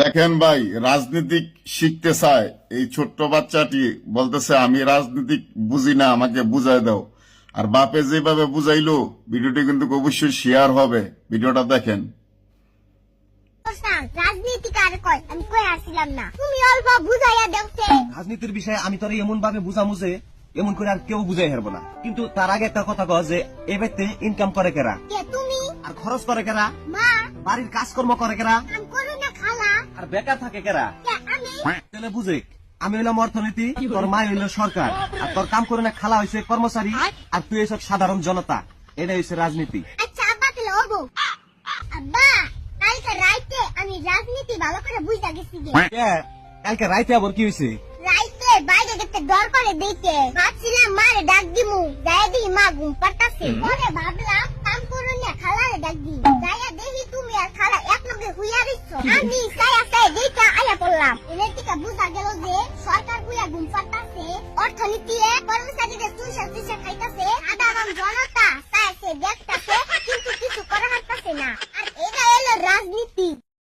দেখেন ভাই রাজনীতিক শিখতে চায়। এই ছোট্ট বাচ্চাটি বলতেছে আমি রাজনীতিক বুঝি না আমাকে বুঝাই দাও। আর বাপে যেভাবে বুঝাইলো ভিডিওটি কিন্তু অবশ্যই শেয়ার হবে। ভিডিওটা দেখেন। রাজনীতির বিষয়ে আমি তোর এমন ভাবে বুঝামু যে এমন করে আর কেউ বুঝাই হারবো না। কিন্তু তার আগে একটা কথা কয় যে এ ব্যক্তি ইনকাম করে কেরা? তুমি? আর খরচ করে কেরা? মা? বাড়ির কাজকর্ম করে কেরা? আর বেকার থাকে কেরা? তাহলে বুঝে আমি হইলাম অর্থনীতি তোর মা হইল সরকার আর তোর কাম করে না খালা হয়েছে কর্মচারী আর? তুই এসব সাধারণ জনতা এটা হয়েছে রাজনীতি। আচ্ছা আমি রাজনীতি ভালো করে বুঝা গেছি কালকে রাইতে আবার কি হয়েছে রাইতে বাইরে গেতে ডর করে দিতে। ভাবছিলাম মারে ডাক দিমু যাই দি মা ঘুম পাতাছে পরে ভাবলাম কাম করো না খালারে ডাক দি যাইয়া দেখি তুমি আর খালা এক লগে হুইয়া দিচ্ছ আমি সায়া দিয়ে কর্মচারীদের তুষার তুষার খাইতেছে সাধারণ জনতা চাইছে দেখতেছে কিন্তু কিছু করা হাঁটতেছে না।